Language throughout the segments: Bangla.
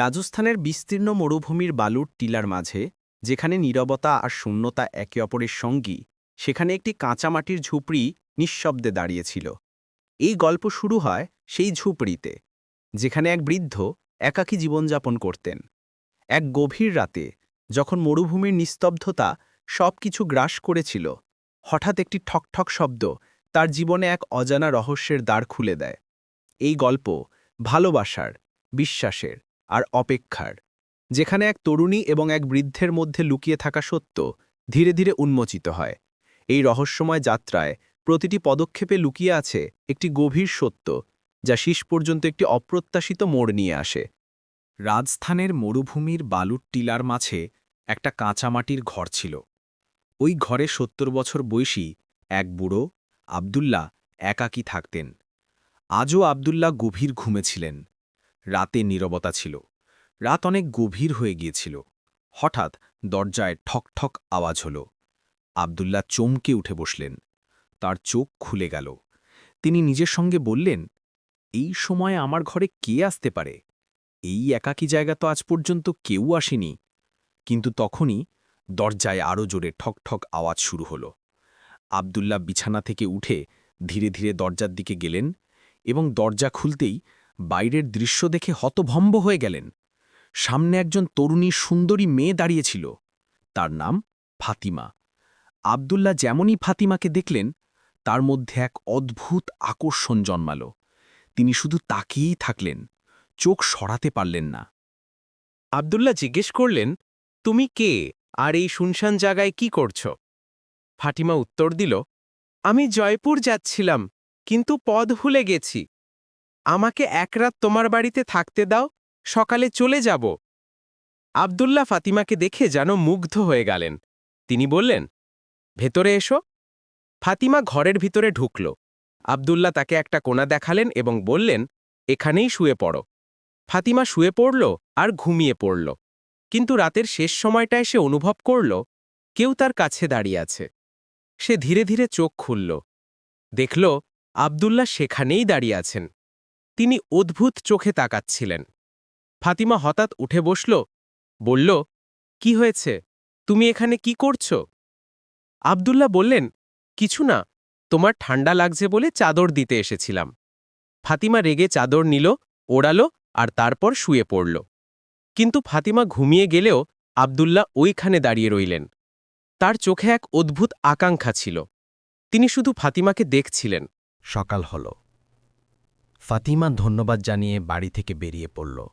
রাজস্থানের বিস্তীর্ণ মরুভূমির বালুর টিলার মাঝে, যেখানে নীরবতা আর শূন্যতা একে অপরের সঙ্গী, সেখানে একটি কাঁচামাটির ঝুপড়ি নিঃশব্দে দাঁড়িয়েছিল। এই গল্প শুরু হয় সেই ঝুপড়িতে, যেখানে এক বৃদ্ধ একাকী জীবনযাপন করতেন। এক গভীর রাতে, যখন মরুভূমির নিস্তব্ধতা সব কিছু গ্রাস করেছিল, হঠাৎ একটি ঠকঠক শব্দ তার জীবনে এক অজানা রহস্যের দ্বার খুলে দেয়। এই গল্প ভালোবাসার, বিশ্বাসের আর অপেক্ষার, যেখানে এক তরুণী এবং এক বৃদ্ধের মধ্যে লুকিয়ে থাকা সত্য ধীরে ধীরে উন্মোচিত হয়। এই রহস্যময় যাত্রায় প্রতিটি পদক্ষেপে লুকিয়ে আছে একটি গভীর সত্য, যা শেষ পর্যন্ত একটি অপ্রত্যাশিত মোড় নিয়ে আসে। রাজস্থানের মরুভূমির বালুর টিলার মাঝে একটা কাঁচামাটির ঘর ছিল। ওই ঘরে সত্তর বছর বয়সী এক বুড়ো আবদুল্লাহ একাকী থাকতেন। আজও আবদুল্লাহ গভীর ঘুমেছিলেন রাতে নীরবতা ছিল। রাত অনেক গভীর হয়ে গিয়েছিল। হঠাৎ দরজায় ঠক ঠক আওয়াজ হল। আবদুল্লাহ চমকে উঠে বসলেন। তার চোখ খুলে গেল। তিনি নিজের সঙ্গে বললেন, এই সময় আমার ঘরে কে আসতে পারে? এই একাকী জায়গা তো আজ পর্যন্ত কেউ আসেনি। কিন্তু তখনই দরজায় আরও জোরে ঠক ঠক আওয়াজ শুরু হল। আবদুল্লাহ বিছানা থেকে উঠে ধীরে ধীরে দরজার দিকে গেলেন এবং দরজা খুলতেই বাইরের দৃশ্য দেখে হতভম্ব হয়ে গেলেন। সামনে একজন তরুণী সুন্দরী মেয়ে দাঁড়িয়েছিল। তার নাম ফাতিমা। আবদুল্লাহ যেমনই ফাতিমাকে দেখলেন, তার মধ্যে এক অদ্ভুত আকর্ষণ জন্মাল। তিনি শুধু তাকিয়েই থাকলেন, চোখ সরাতে পারলেন না। আবদুল্লাহ জিজ্ঞেস করলেন, তুমি কে? আর এই শুনশান জায়গায় কি করছ? ফাটিমা উত্তর দিল, আমি জয়পুর যাচ্ছিলাম, কিন্তু পদ ভুলে গেছি। আমাকে এক রাত তোমার বাড়িতে থাকতে দাও, সকালে চলে যাব। আবদুল্লাহ ফাতিমাকে দেখে যেন মুগ্ধ হয়ে গেলেন। তিনি বললেন, ভেতরে এসো। ফাতিমা ঘরের ভিতরে ঢুকল। আবদুল্লাহ তাকে একটা কোণা দেখালেন এবং বললেন, এখানেই শুয়ে পড়ো। ফাতিমা শুয়ে পড়ল আর ঘুমিয়ে পড়ল। কিন্তু রাতের শেষ সময়টায় সে অনুভব করল, কেউ তার কাছে দাঁড়িয়ে আছে। সে ধীরে ধীরে চোখ খুলল। দেখল, আবদুল্লাহ সেখানেই দাঁড়িয়ে আছেন। তিনি অদ্ভুত চোখে তাকাচ্ছিলেন। ফাতিমা হঠাৎ উঠে বসল, বলল, কি হয়েছে? তুমি এখানে কি করছ? আবদুল্লাহ বললেন, কিছু না, তোমার ঠান্ডা লাগছে বলে চাদর দিতে এসেছিলাম। ফাতিমা রেগে চাদর নিল, ওড়ালো আর তারপর শুয়ে পড়ল। কিন্তু ফাতিমা ঘুমিয়ে গেলেও আবদুল্লাহ ওইখানে দাঁড়িয়ে রইলেন। তার চোখে এক অদ্ভুত আকাঙ্ক্ষা ছিল। তিনি শুধু ফাতিমাকে দেখছিলেন। সকাল হল। ফাতিমা ধন্যবাদ জানিয়ে বাড়ি থেকে বেরিয়ে পড়ল।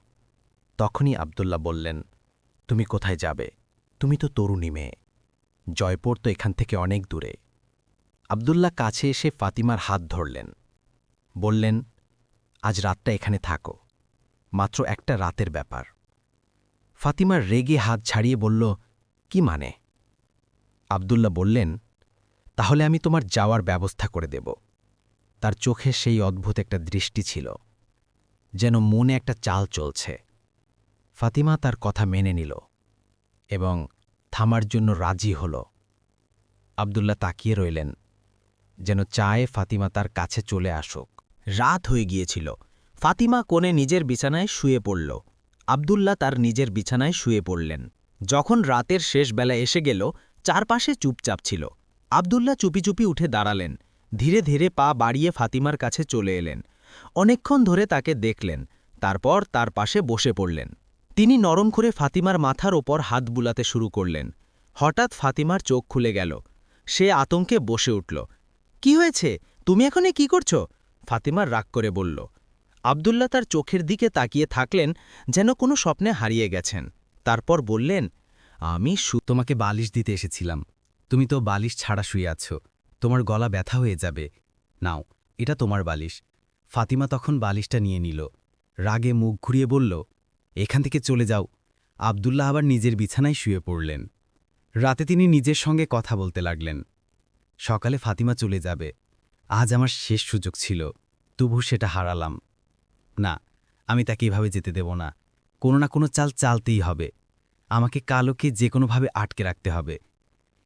তখনই আবদুল্লাহ বললেন, তুমি কোথায় যাবে? তুমি তো তরুণী মেয়ে। জয়পুর তো এখান থেকে অনেক দূরে। আবদুল্লাহ কাছে এসে ফাতিমার হাত ধরলেন। বললেন, আজ রাতটা এখানে থাকো। মাত্র একটা রাতের ব্যাপার। ফাতিমার রেগে হাত ছাড়িয়ে বলল, কি মানে? আবদুল্লাহ বললেন, তাহলে আমি তোমার যাওয়ার ব্যবস্থা করে দেব। তার চোখে সেই অদ্ভুত একটা দৃষ্টি ছিল, যেন মনে একটা চাল চলছে। ফাতিমা তার কথা মেনে নিল এবং থামার জন্য রাজি হল। আবদুল্লাহ তাকিয়ে রইলেন, যেন চায়ে ফাতিমা তার কাছে চলে আসুক। রাত হয়ে গিয়েছিল। ফাতিমা কোণে নিজের বিছানায় শুয়ে পড়ল। আবদুল্লাহ তার নিজের বিছানায় শুয়ে পড়লেন। যখন রাতের শেষ বেলা এসে গেল, চারপাশে চুপচাপ ছিল। আবদুল্লাহ চুপি চুপি উঠে দাঁড়ালেন। ধীরে ধীরে পা বাড়িয়ে ফাতিমার কাছে চলে এলেন। অনেকক্ষণ ধরে তাকে দেখলেন, তারপর তার পাশে বসে পড়লেন। তিনি নরম করে ফাতিমার মাথার ওপর হাত বুলাতে শুরু করলেন। হঠাৎ ফাতিমার চোখ খুলে গেল। সে আতঙ্কে বসে উঠল। কি হয়েছে? তুমি এখানে কি করছ? ফাতিমার রাগ করে বলল। আবদুল্লাহ তার চোখের দিকে তাকিয়ে থাকলেন, যেন কোনো স্বপ্নে হারিয়ে গেছেন। তারপর বললেন, আমি সু, তোমাকে বালিশ দিতে এসেছিলাম। তুমি তো বালিশ ছাড়া শুয়ে আছো। তোমার গলা ব্যথা হয়ে যাবে। নাও, এটা তোমার বালিশ। ফাতিমা তখন বালিশটা নিয়ে নিল। রাগে মুখ ঘুরিয়ে বলল, এখান থেকে চলে যাও। আবদুল্লাহ আবার নিজের বিছানায় শুয়ে পড়লেন। রাতে তিনি নিজের সঙ্গে কথা বলতে লাগলেন। সকালে ফাতিমা চলে যাবে। আজ আমার শেষ সুযোগ ছিল। তবু সেটা হারালাম। না, আমি তাকে এভাবে যেতে দেব না। কোনো না কোনো চাল চালতেই হবে। আমাকে কালোকে যে কোনোভাবে আটকে রাখতে হবে।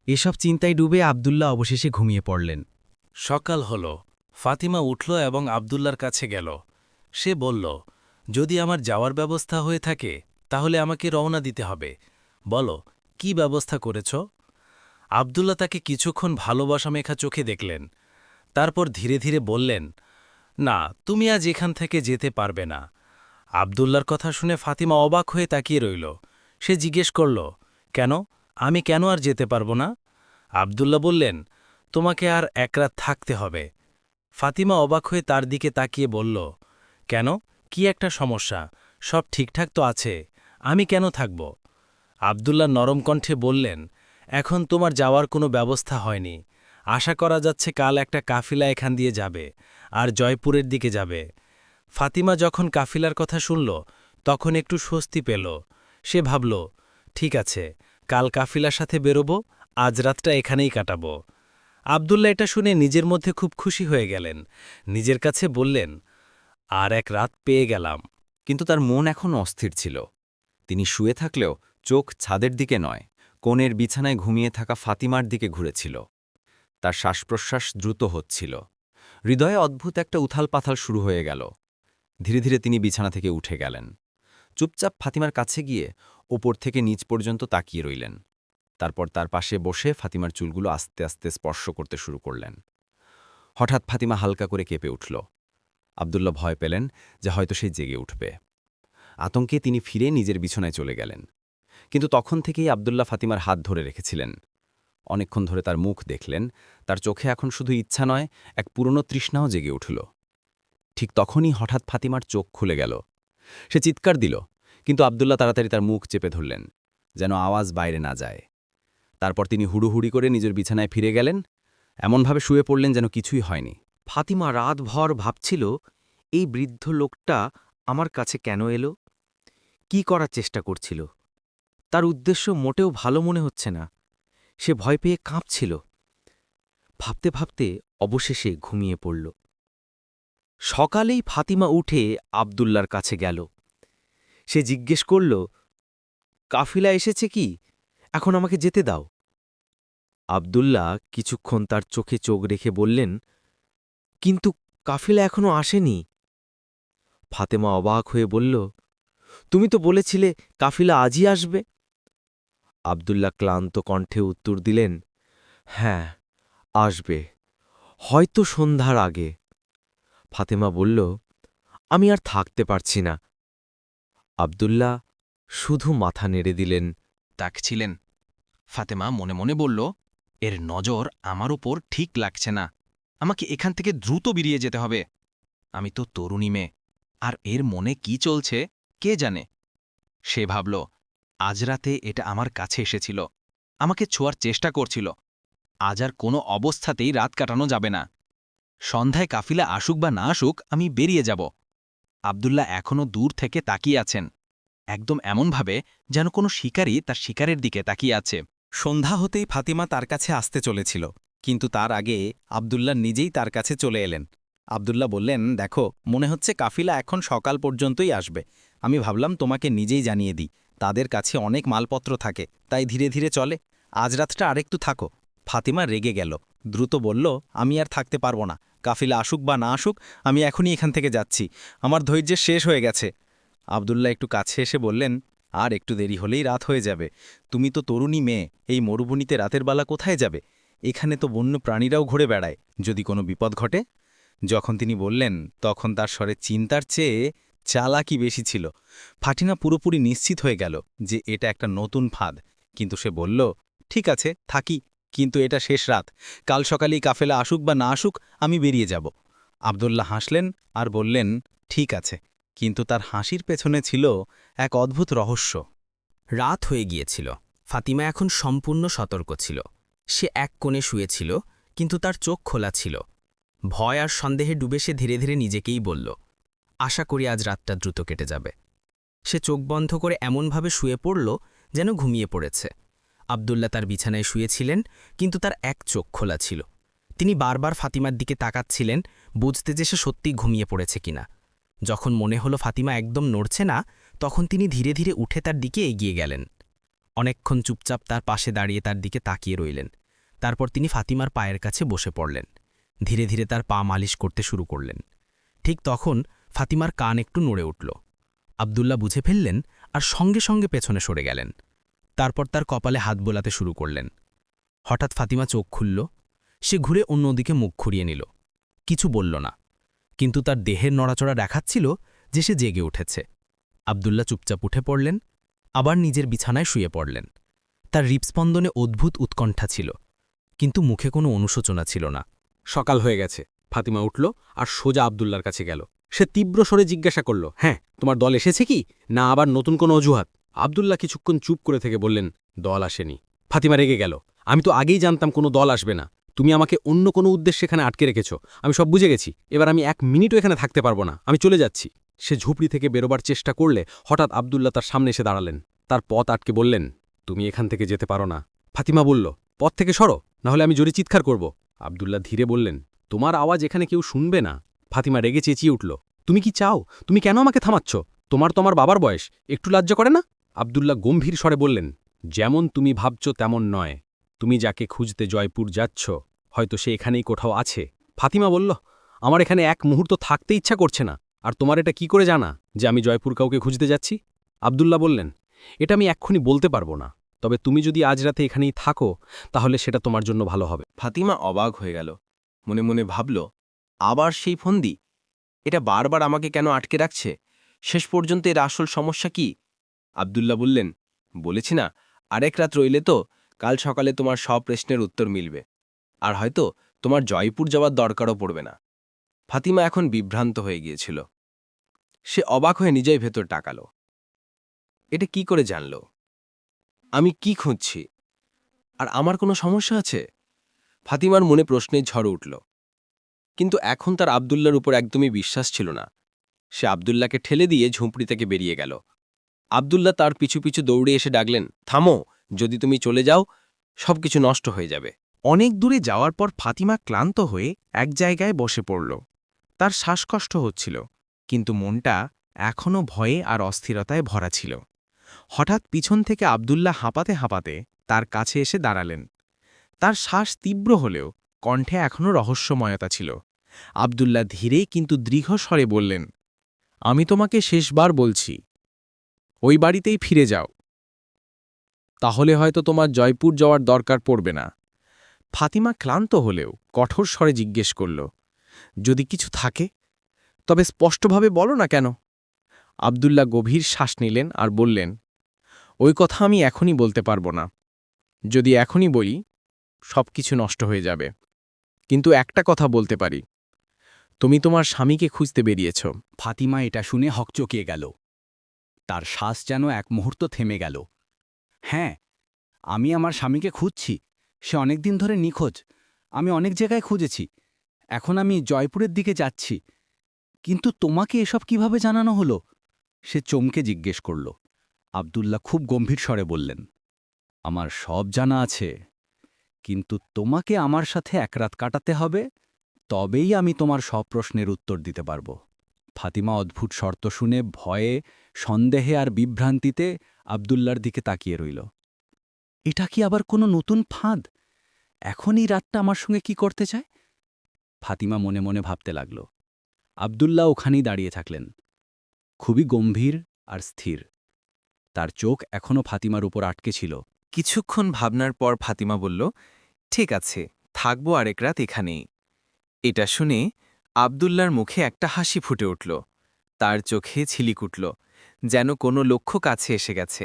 এসব চিন্তায় ডুবে আবদুল্লাহ অবশেষে ঘুমিয়ে পড়লেন। সকাল হল। ফাতিমা উঠল এবং আবদুল্লার কাছে গেল। সে বলল, যদি আমার যাওয়ার ব্যবস্থা হয়ে থাকে, তাহলে আমাকে রওনা দিতে হবে। বলো, কি ব্যবস্থা করেছ? আবদুল্লা তাকে কিছুক্ষণ ভালোবাসা মেখা চোখে দেখলেন। তারপর ধীরে ধীরে বললেন, না, তুমি আজ এখান থেকে যেতে পারবে না। আবদুল্লার কথা শুনে ফাতিমা অবাক হয়ে তাকিয়ে রইল। সে জিজ্ঞেস করল, কেন? আমি কেন আর যেতে পারব না? আবদুল্লা বললেন, তোমাকে আর এক রাত থাকতে হবে। ফাতিমা অবাক হয়ে তার দিকে তাকিয়ে বলল, কেন? কি একটা সমস্যা? সব ঠিকঠাক তো আছে, আমি কেন থাকব? আবদুল্লা নরম কণ্ঠে বললেন, এখন তোমার যাওয়ার কোনো ব্যবস্থা হয়নি। আশা করা যাচ্ছে কাল একটা কাফিলা এখান দিয়ে যাবে, আর জয়পুরের দিকে যাবে। ফাতিমা যখন কাফিলার কথা শুনল, তখন একটু স্বস্তি পেল। সে ভাবল, ঠিক আছে কাল কাফিলার সাথে বেরোব, আজ রাতটা এখানেই কাটাব। আবদুল্লা এটা শুনে নিজের মধ্যে খুব খুশি হয়ে গেলেন। নিজের কাছে বললেন, আর এক রাত পেয়ে গেলাম। কিন্তু তার মন এখন অস্থির ছিল। তিনি শুয়ে থাকলেও চোখ ছাদের দিকে নয়, কোণের বিছানায় ঘুমিয়ে থাকা ফাতিমার দিকে ঘুরেছিল। তার শ্বাসপ্রশ্বাস দ্রুত হচ্ছিল। হৃদয়ে অদ্ভুত একটা উথাল পাথাল শুরু হয়ে গেল। ধীরে ধীরে তিনি বিছানা থেকে উঠে গেলেন। চুপচাপ ফাতিমার কাছে গিয়ে ওপর থেকে নিচ পর্যন্ত তাকিয়ে রইলেন। তারপর তার পাশে বসে ফাতিমার চুলগুলো আস্তে আস্তে স্পর্শ করতে শুরু করলেন। হঠাৎ ফাতিমা হালকা করে কেঁপে উঠল। আবদুল্লা ভয় পেলেন যে হয়তো সে জেগে উঠবে। আতঙ্কে তিনি ফিরে নিজের বিছনায় চলে গেলেন। কিন্তু তখন থেকেই আবদুল্লা ফাতিমার হাত ধরে রেখেছিলেন। অনেকক্ষণ ধরে তার মুখ দেখলেন, তার চোখে এখন শুধু ইচ্ছা নয়, এক পুরনো তৃষ্ণাও জেগে উঠল। ঠিক তখনই হঠাৎ ফাতিমার চোখ খুলে গেল। সে চিৎকার দিল। কিন্তু আবদুল্লাহ তাড়াতাড়ি তার মুখ চেপে ধরলেন, যেন আওয়াজ বাইরে না যায়। তারপর তিনি হুড়ুহুড়ি করে নিজের বিছানায় ফিরে গেলেন, এমনভাবে শুয়ে পড়লেন যেন কিছুই হয়নি। ফাতিমা রাতভর ভাবছিল, এই বৃদ্ধ লোকটা আমার কাছে কেন এলো? কি করার চেষ্টা করছিল? তার উদ্দেশ্য মোটেও ভালো মনে হচ্ছে না। সে ভয় পেয়ে কাঁপছিল। ভাবতে ভাবতে অবশেষে ঘুমিয়ে পড়ল। সকালেই ফাতিমা উঠে আবদুল্লার কাছে গেল। সে জিজ্ঞেস করল, কাফিলা এসেছে কি? এখন আমাকে যেতে দাও। আবদুল্লাহ কিছুক্ষণ তার চোখে চোখ রেখে বললেন, কিন্তু কাফিলা এখনও আসেনি। ফাতেমা অবাক হয়ে বলল, তুমি তো বলেছিলে কাফিলা আজই আসবে? আবদুল্লাহ ক্লান্ত কণ্ঠে উত্তর দিলেন হ্যাঁ আসবে। হয়তো সন্ধ্যার আগে। ফাতেমা বলল, আমি আর থাকতে পারছি না। আবদুল্লাহ শুধু মাথা নেড়ে দিলেন, তাকছিলেন। ফাতেমা মনে মনে বলল, এর নজর আমার ওপর ঠিক লাগছে না। আমাকে এখান থেকে দ্রুত বেরিয়ে যেতে হবে। আমি তো তরুণী মেয়ে। আর এর মনে কি চলছে, কে জানে? সে ভাবল, আজ রাতে এটা আমার কাছে এসেছিল। আমাকে ছোঁয়ার চেষ্টা করছিল। আজ আর কোনো অবস্থাতেই রাত কাটানো যাবে না। সন্ধ্যায় কাফিলা আসুক বা না আসুক, আমি বেরিয়ে যাব। আবদুল্লাহ এখনও দূর থেকে তাকিয়ে আছেন। একদম এমনভাবে যেন কোনো শিকারী তার শিকারের দিকে তাকিয়ে আছে। সন্ধ্যা হতেই ফাতিমা তার কাছে আসতে চলেছিল, কিন্তু তার আগে আবদুল্লাহ নিজেই তার কাছে চলে এলেন। আবদুল্লাহ বললেন, দেখো, মনে হচ্ছে কাফিলা এখন সকাল পর্যন্তই আসবে। আমি ভাবলাম তোমাকে নিজেই জানিয়ে দিই। তাদের কাছে অনেক মালপত্র থাকে, তাই ধীরে ধীরে চলে। আজ রাতটা আরেকটু থাকো। ফাতিমা রেগে গেল, দ্রুত বলল, আমি আর থাকতে পারব না। কাফিলা আসুক বা না আসুক, আমি এখনই এখান থেকে যাচ্ছি। আমার ধৈর্যের শেষ হয়ে গেছে। আবদুল্লাহ একটু কাছে এসে বললেন, আর একটু দেরি হলেই রাত হয়ে যাবে। তুমি তো তরুণী মেয়ে, এই মরুভূমিতে রাতের বেলা কোথায় যাবে? এখানে তো বন্য প্রাণীরাও ঘুরে বেড়ায়। যদি কোনো বিপদ ঘটে? যখন তিনি বললেন, তখন তার স্বরে চিন্তার চেয়ে চালাকি বেশি ছিল। ফাটিনা পুরোপুরি নিশ্চিত হয়ে গেল যে এটা একটা নতুন ফাঁদ। কিন্তু সে বলল, ঠিক আছে, থাকি। কিন্তু এটা শেষ রাত। কাল সকালেই কাফেলা আসুক বা না আসুক, আমি বেরিয়ে যাব। আবদুল্লাহ হাসলেন আর বললেন, ঠিক আছে। কিন্তু তার হাসির পেছনে ছিল এক অদ্ভুত রহস্য। রাত হয়ে গিয়েছিল। ফাতিমা এখন সম্পূর্ণ সতর্ক ছিল। সে এক কোণে শুয়েছিল, কিন্তু তার চোখ খোলা ছিল। ভয় আর সন্দেহে ডুবে সে ধীরে ধীরে নিজেকেই বলল, আশা করি আজ রাতটা দ্রুত কেটে যাবে। সে চোখ বন্ধ করে এমনভাবে শুয়ে পড়ল যেন ঘুমিয়ে পড়েছে। আবদুল্লা তার বিছানায় শুয়েছিলেন, কিন্তু তার এক চোখ খোলা ছিল। তিনি বারবার ফাতিমার দিকে তাকাচ্ছিলেন, বুঝতে যে সে সত্যি ঘুমিয়ে পড়েছে কিনা। যখন মনে হলো ফাতিমা একদম নড়ছে না, তখন তিনি ধীরে ধীরে উঠে তার দিকে এগিয়ে গেলেন। অনেকক্ষণ চুপচাপ তার পাশে দাঁড়িয়ে তার দিকে তাকিয়ে রইলেন। তারপর তিনি ফাতিমার পায়ের কাছে বসে পড়লেন। ধীরে ধীরে তার পা মালিশ করতে শুরু করলেন। ঠিক তখন ফাতিমার কান একটু নড়ে উঠল। আবদুল্লাহ বুঝে ফেললেন আর সঙ্গে সঙ্গে পেছনে সরে গেলেন। তারপর তার কপালে হাত বোলাতে শুরু করলেন। হঠাৎ ফাতিমা চোখ খুলল, সে ঘুরে অন্যদিকে মুখ খুঁড়িয়ে নিল। কিছু বলল না, কিন্তু তার দেহের নড়াচড়া দেখাচ্ছিল যে সে জেগে উঠেছে। আবদুল্লাহ চুপচাপ উঠে পড়লেন, আবার নিজের বিছানায় শুয়ে পড়লেন। তার হৃৎস্পন্দনে অদ্ভুত উৎকণ্ঠা ছিল, কিন্তু মুখে কোনো অনুশোচনা ছিল না। সকাল হয়ে গেছে, ফাতিমা উঠল আর সোজা আবদুল্লার কাছে গেল। সে তীব্র স্বরে জিজ্ঞাসা করল হ্যাঁ তোমার দল এসেছে কি? না আবার নতুন কোনো অজুহাত? আবদুল্লাহ কিছুক্ষণ চুপ করে থেকে বললেন, দল আসেনি। ফাতিমা রেগে গেল, আমি তো আগেই জানতাম কোনো দল আসবে না। তুমি আমাকে অন্য কোনো উদ্দেশ্যে এখানে আটকে রেখেছ। আমি সব বুঝে গেছি। এবার আমি এক মিনিটও এখানে থাকতে পারব না। আমি চলে যাচ্ছি। সে ঝুপড়ি থেকে বেরোবার চেষ্টা করলে হঠাৎ আবদুল্লাহ তার সামনে এসে দাঁড়ালেন। তার পথ আটকে বললেন, তুমি এখান থেকে যেতে পারো না। ফাতিমা বলল, পথ থেকে সরো, নাহলে আমি জোরে চিৎকার করব। আবদুল্লাহ ধীরে বললেন, তোমার আওয়াজ এখানে কেউ শুনবে না। ফাতিমা রেগে চেঁচিয়ে উঠল, তুমি কি চাও? তুমি কেন আমাকে থামাচ্ছ? তোমার তো আমার বাবার বয়স। একটু লজ্জা করে না? আবদুল্লাহ গম্ভীর স্বরে বললেন, যেমন তুমি ভাবছ, তেমন নয়। তুমি যাকে খুঁজতে জয়পুর যাচ্ছ, হয়তো সে এখানেই কোথাও আছে। ফাতিমা বলল, আমার এখানে এক মুহূর্ত থাকতে ইচ্ছা করছে না, আর তোমার এটা কি করে জানা যে আমি জয়পুর কাউকে খুঁজতে যাচ্ছি? আবদুল্লাহ বললেন, এটা আমি এক্ষুনি বলতে পারব না, তবে তুমি যদি আজ রাতে এখানেই থাকো, তাহলে সেটা তোমার জন্য ভালো হবে। ফাতিমা অবাক হয়ে গেল, মনে মনে ভাবল, আবার সেই ফন্দি? এটা বারবার আমাকে কেন আটকে রাখছে? শেষ পর্যন্ত এর আসল সমস্যা কি? আবদুল্লাহ বললেন, বলেছি না, আরেক রাত রইলে তো কাল সকালে তোমার সব প্রশ্নের উত্তর মিলবে। আর হয়তো তোমার জয়পুর যাওয়ার দরকারও পড়বে না। ফাতিমা এখন বিভ্রান্ত হয়ে গিয়েছিল। সে অবাক হয়ে নিজেই ভেতর টাকাল এটা কি করে জানল? আমি কি খুঁজছি? আর আমার কোনো সমস্যা আছে? ফাতিমার মনে প্রশ্নের ঝড় উঠল। কিন্তু এখন তার আবদুল্লার উপর একদমই বিশ্বাস ছিল না। সে আবদুল্লাকে ঠেলে দিয়ে ঝুঁপড়ি থেকে বেরিয়ে গেল। আবদুল্লাহ তার পিছু পিছু দৌড়ে এসে ডাকলেন, থামো, যদি তুমি চলে যাও, সবকিছু নষ্ট হয়ে যাবে। অনেক দূরে যাওয়ার পর ফাতিমা ক্লান্ত হয়ে এক জায়গায় বসে পড়ল। তার শ্বাসকষ্ট হচ্ছিল, কিন্তু মনটা এখনও ভয়ে আর অস্থিরতায় ভরা ছিল। হঠাৎ পিছন থেকে আবদুল্লাহ হাঁপাতে হাঁপাতে তার কাছে এসে দাঁড়ালেন। তার শ্বাস তীব্র হলেও কণ্ঠে এখনও রহস্যময়তা ছিল। আবদুল্লাহ ধীরে কিন্তু দৃঢ় স্বরে বললেন, আমি তোমাকে শেষবার বলছি ওই বাড়িতেই ফিরে যাও। তাহলে হয়তো তোমার জয়পুর যাওয়ার দরকার পড়বে না। ফাতিমা ক্লান্ত হলেও কঠোর স্বরে জিজ্ঞেস করল, যদি কিছু থাকে? তবে স্পষ্টভাবে বলো না কেন? আবদুল্লাহ গভীর শ্বাস নিলেন আর বললেন, ওই কথা আমি এখনই বলতে পারব না। যদি এখনই বলি, সব কিছু নষ্ট হয়ে যাবে। কিন্তু একটা কথা বলতে পারি। তুমি তোমার স্বামীকে খুঁজতে বেরিয়েছ। ফাতিমা এটা শুনে হকচকিয়ে গেল। তার শ্বাস যেন এক মুহূর্ত থেমে গেল। হ্যাঁ আমি আমার স্বামীকে খুঁজছি। সে অনেক দিন ধরে নিখোঁজ। আমি অনেক জায়গায় খুঁজেছি। এখন আমি জয়পুরের দিকে যাচ্ছি। কিন্তু তোমাকে এসব কীভাবে জানানো হলো? সে চমকে জিজ্ঞেস করল। আবদুল্লাহ খুব গম্ভীর স্বরে বললেন, আমার সব জানা আছে। কিন্তু তোমাকে আমার সাথে এক রাত কাটাতে হবে? তবেই আমি তোমার সব প্রশ্নের উত্তর দিতে পারব। ফাতিমা অদ্ভুত শর্ত শুনে ভয়ে, সন্দেহে আর বিভ্রান্তিতে আবদুল্লার দিকে তাকিয়ে রইল। এটা কি আবার কোনো নতুন ফাঁদ? এখনই রাতটা আমার সঙ্গে কি করতে চায়? ফাতিমা মনে মনে ভাবতে লাগল। আবদুল্লাহ ওখানেই দাঁড়িয়ে থাকলেন। খুবই গম্ভীর আর স্থির। তার চোখ এখনও ফাতিমার উপর আটকে ছিল। কিছুক্ষণ ভাবনার পর ফাতিমা বলল, ঠিক আছে, থাকব আরেক রাত এখানেই। এটা শুনে আবদুল্লার মুখে একটা হাসি ফুটে উঠল। তার চোখে ছিলিক উঠল, যেন কোনো লক্ষ্য কাছে এসে গেছে।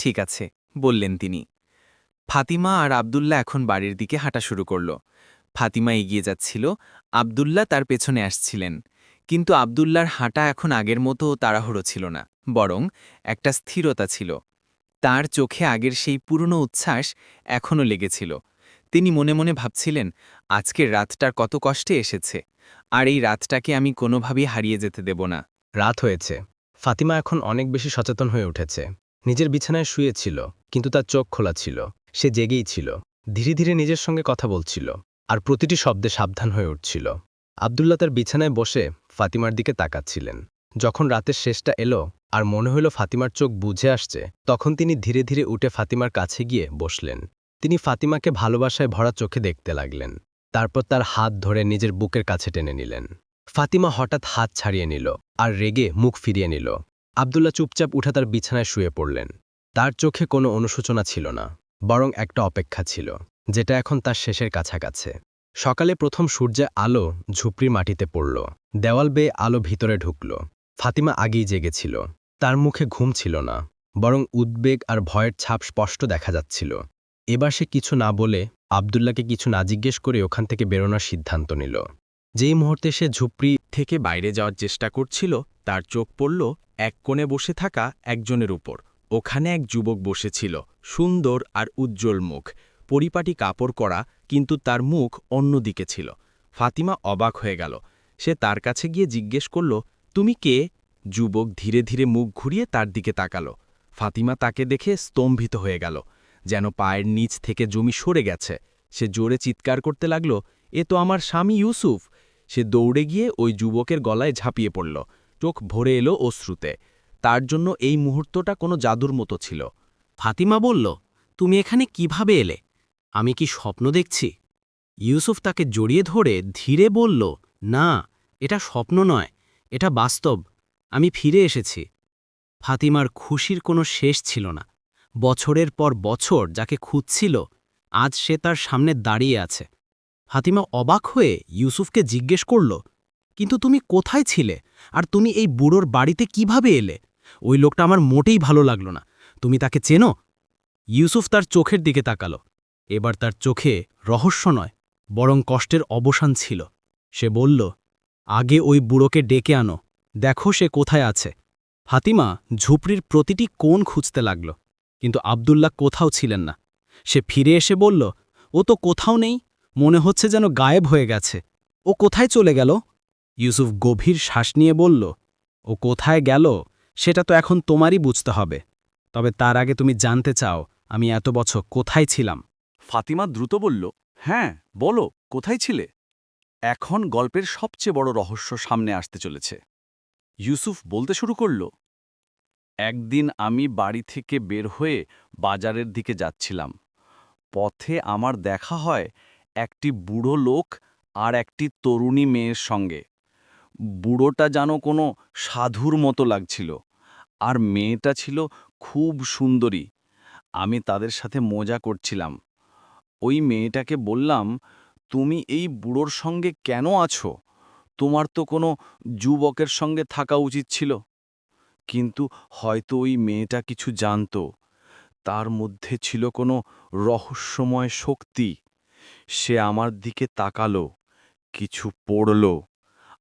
ঠিক আছে, বললেন তিনি। ফাতিমা আর আবদুল্লা এখন বাড়ির দিকে হাঁটা শুরু করল। ফাতিমা এগিয়ে যাচ্ছিল আবদুল্লাহ তার পেছনে আসছিলেন। কিন্তু আবদুল্লার হাঁটা এখন আগের মতো তাড়াহুড়ো ছিল না, বরং একটা স্থিরতা ছিল। তার চোখে আগের সেই পুরনো উচ্ছ্বাস এখনও লেগেছিল। তিনি মনে মনে ভাবছিলেন, আজকের রাতটার কত কষ্টে এসেছে। আর এই রাতটাকে আমি কোনোভাবেই হারিয়ে যেতে দেব না। রাত হয়েছে। ফাতিমা এখন অনেক বেশি সচেতন হয়ে উঠেছে। নিজের বিছানায় শুয়েছিল কিন্তু তার চোখ খোলা ছিল। সে জেগেই ছিল। ধীরে ধীরে নিজের সঙ্গে কথা বলছিল আর প্রতিটি শব্দে সাবধান হয়ে উঠছিল। আবদুল্লা তার বিছানায় বসে ফাতিমার দিকে তাকাচ্ছিলেন। যখন রাতের শেষটা এলো আর মনে হলো ফাতিমার চোখ বুঝে আসছে, তখন তিনি ধীরে ধীরে উঠে ফাতিমার কাছে গিয়ে বসলেন। তিনি ফাতিমাকে ভালোবাসায় ভরা চোখে দেখতে লাগলেন। তারপর তার হাত ধরে নিজের বুকের কাছে টেনে নিলেন। ফাতিমা হঠাৎ হাত ছাড়িয়ে নিল আর রেগে মুখ ফিরিয়ে নিল। আবদুল্লা চুপচাপ উঠে তার বিছানায় শুয়ে পড়লেন। তার চোখে কোনো অনুশোচনা ছিল না, বরং একটা অপেক্ষা ছিল, যেটা এখন তার শেষের কাছাকাছে। সকালে প্রথম সূর্যের আলো ঝুপড়ির মাটিতে পড়ল, দেওয়াল বেয়ে আলো ভিতরে ঢুকল। ফাতিমা আগেই জেগেছিল তার মুখে ঘুম ছিল না, বরং উদ্বেগ আর ভয়ের ছাপ স্পষ্ট দেখা যাচ্ছিল। এবার সে কিছু না বলে আবদুল্লাকে কিছু না জিজ্ঞেস করে ওখান থেকে বেরোনোর সিদ্ধান্ত নিল। যেই মুহূর্তে সে ঝুপড়ি থেকে বাইরে যাওয়ার চেষ্টা করছিল, তার চোখ পড়ল এক কোণে বসে থাকা একজনের উপর। ওখানে এক যুবক বসেছিল, সুন্দর আর উজ্জ্বল মুখ। পরিপাটি কাপড় করা, কিন্তু তার মুখ অন্যদিকে ছিল। ফাতিমা অবাক হয়ে গেল। সে তার কাছে গিয়ে জিজ্ঞেস করল, তুমি কে? যুবক ধীরে ধীরে মুখ ঘুরিয়ে তার দিকে তাকালো। ফাতিমা তাকে দেখে স্তম্ভিত হয়ে গেল। যেন পায়ের নিচ থেকে জমি সরে গেছে। সে জোরে চিৎকার করতে লাগল, এ তো আমার স্বামী ইউসুফ। সে দৌড়ে গিয়ে ওই যুবকের গলায় ঝাঁপিয়ে পড়ল। চোখ ভরে এলো অশ্রুতে। তার জন্য এই মুহূর্তটা কোনো জাদুর মতো ছিল। ফাতিমা বলল, তুমি এখানে কীভাবে এলে? আমি কি স্বপ্ন দেখছি? ইউসুফ তাকে জড়িয়ে ধরে ধীরে বলল, না, এটা স্বপ্ন নয়, এটা বাস্তব। আমি ফিরে এসেছি। ফাতিমার খুশির কোনো শেষ ছিল না। বছরের পর বছর যাকে খুঁজছিল, আজ সে তার সামনে দাঁড়িয়ে আছে। ফাতিমা অবাক হয়ে ইউসুফকে জিজ্ঞেস করল, কিন্তু তুমি কোথায় ছিলে? আর তুমি এই বুড়োর বাড়িতে কীভাবে এলে? ওই লোকটা আমার মোটেই ভালো লাগল না। তুমি তাকে চেনো? ইউসুফ তার চোখের দিকে তাকালো। এবার তার চোখে রহস্য নয়, বরং কষ্টের অবসান ছিল। সে বলল, আগে ওই বুড়োকে ডেকে আনো। দেখো সে কোথায় আছে। ফাতিমা ঝুপড়ির প্রতিটি কোণ খুঁজতে লাগল। কিন্তু আবদুল্লাহ কোথাও ছিলেন না। সে ফিরে এসে বলল, ও তো কোথাও নেই, মনে হচ্ছে যেন গায়েব হয়ে গেছে। ও কোথায় চলে গেল? ইউসুফ গভীর শ্বাস নিয়ে বলল, ও কোথায় গেল? সেটা তো এখন তোমারই বুঝতে হবে। তবে তার আগে তুমি জানতে চাও, আমি এত বছর কোথায় ছিলাম? ফাতিমা দ্রুত বলল হ্যাঁ বলো, কোথায় ছিলে? এখন গল্পের সবচেয়ে বড় রহস্য সামনে আসতে চলেছে। ইউসুফ বলতে শুরু করল একদিন আমি বাড়ি থেকে বের হয়ে বাজারের দিকে যাচ্ছিলাম। পথে আমার দেখা হয় একটি বুড়ো লোক আর একটি তরুণী মেয়ের সঙ্গে। বুড়োটা যেন কোনো সাধুর মতো লাগছিল আর মেয়েটা ছিল খুব সুন্দরী। আমি তাদের সাথে মজা করছিলাম। ওই মেয়েটাকে বললাম, তুমি এই বুড়োর সঙ্গে কেন আছো? তোমার তো কোনো যুবকের সঙ্গে থাকা উচিত ছিল। কিন্তু হয়তো ওই মেয়েটা কিছু জানত। তার মধ্যে ছিল কোনো রহস্যময় শক্তি। সে আমার দিকে তাকালো, কিছু পড়ল,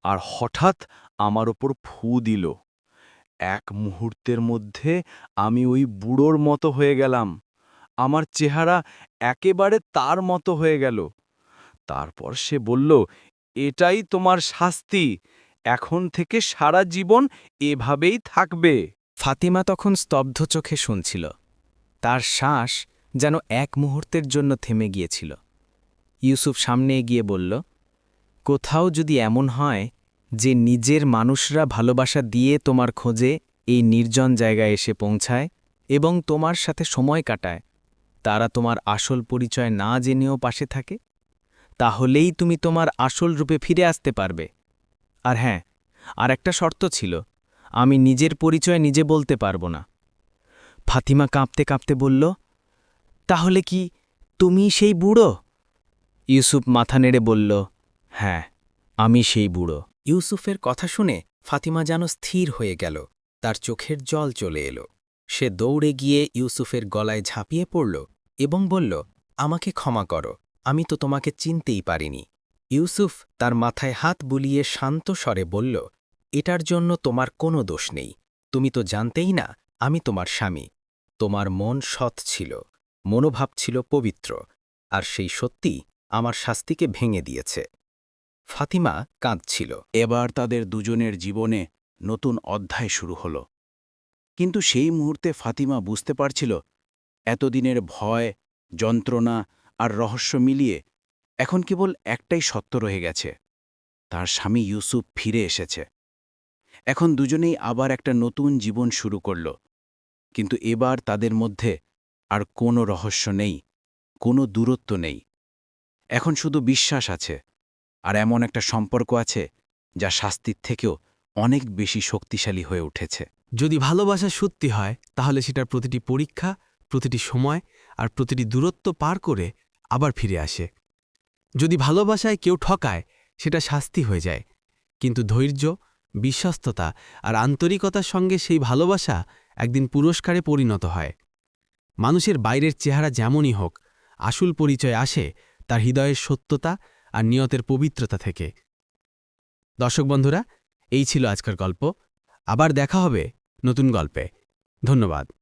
আর হঠাৎ আমার ওপর ফু দিল। এক মুহূর্তের মধ্যে আমি ওই বুড়োর মতো হয়ে গেলাম। আমার চেহারা একেবারে তার মতো হয়ে গেল। তারপর সে বলল, এটাই তোমার শাস্তি। এখন থেকে সারা জীবন এভাবেই থাকবে। ফাতিমা তখন স্তব্ধ চোখে শুনছিল। তার শ্বাস যেন এক মুহূর্তের জন্য থেমে গিয়েছিল। ইউসুফ সামনে এগিয়ে বলল, কোথাও যদি এমন হয় যে নিজের মানুষরা ভালোবাসা দিয়ে তোমার খোঁজে এই নির্জন জায়গায় এসে পৌঁছায় এবং তোমার সাথে সময় কাটায়, তারা তোমার আসল পরিচয় না জেনেও পাশে থাকে? তাহলেই তুমি তোমার আসল রূপে ফিরে আসতে পারবে। আর হ্যাঁ আর একটা শর্ত ছিল, আমি নিজের পরিচয় নিজে বলতে পারব না। ফাতিমা কাঁপতে কাঁপতে বলল, তাহলে কি তুমি সেই বুড়ো? ইউসুফ মাথা নেড়ে বলল হ্যাঁ আমি সেই বুড়ো। ইউসুফের কথা শুনে ফাতিমা যেন স্থির হয়ে গেল, তার চোখের জল চলে এলো। সে দৌড়ে গিয়ে ইউসুফের গলায় ঝাঁপিয়ে পড়ল এবং বলল, আমাকে ক্ষমা করো, আমি তো তোমাকে চিনতেই পারিনি। ইউসুফ তার মাথায় হাত বুলিয়ে শান্ত স্বরে বলল, এটার জন্য তোমার কোনো দোষ নেই। তুমি তো জানতেই না, আমি তোমার স্বামী। তোমার মন সৎ ছিল, মনোভাব ছিল পবিত্র, আর সেই সত্যি আমার শাস্তিকে ভেঙে দিয়েছে। ফাতিমা কাঁদছিল। এবার তাদের দুজনের জীবনে নতুন অধ্যায় শুরু হল। কিন্তু সেই মুহূর্তে ফাতিমা বুঝতে পারছিল, এতদিনের ভয়, যন্ত্রণা আর রহস্য মিলিয়ে এখন কেবল একটাই সত্য রয়ে গেছে, তার স্বামী ইউসুফ ফিরে এসেছে। এখন দুজনেই আবার একটা নতুন জীবন শুরু করল, কিন্তু এবার তাদের মধ্যে আর কোনো রহস্য নেই, কোনো দূরত্ব নেই। এখন শুধু বিশ্বাস আছে, আর এমন একটা সম্পর্ক আছে যা শাস্তির থেকেও অনেক বেশি শক্তিশালী হয়ে উঠেছে। যদি ভালোবাসা সত্যি হয়, তাহলে সেটার প্রতিটি পরীক্ষা, প্রতিটি সময় আর প্রতিটি দূরত্ব পার করে আবার ফিরে আসে। যদি ভালোবাসায় কেউ ঠকায়, সেটা শাস্তি হয়ে যায়। কিন্তু ধৈর্য, বিশ্বস্ততা আর আন্তরিকতার সঙ্গে সেই ভালোবাসা একদিন পুরস্কারে পরিণত হয়। মানুষের বাইরের চেহারা যেমনই হোক, আসল পরিচয় আসে তার হৃদয়ের সত্যতা আর নিয়তের পবিত্রতা থেকে। দর্শক বন্ধুরা, এই ছিল আজকের গল্প। আবার দেখা হবে নতুন গল্পে। ধন্যবাদ।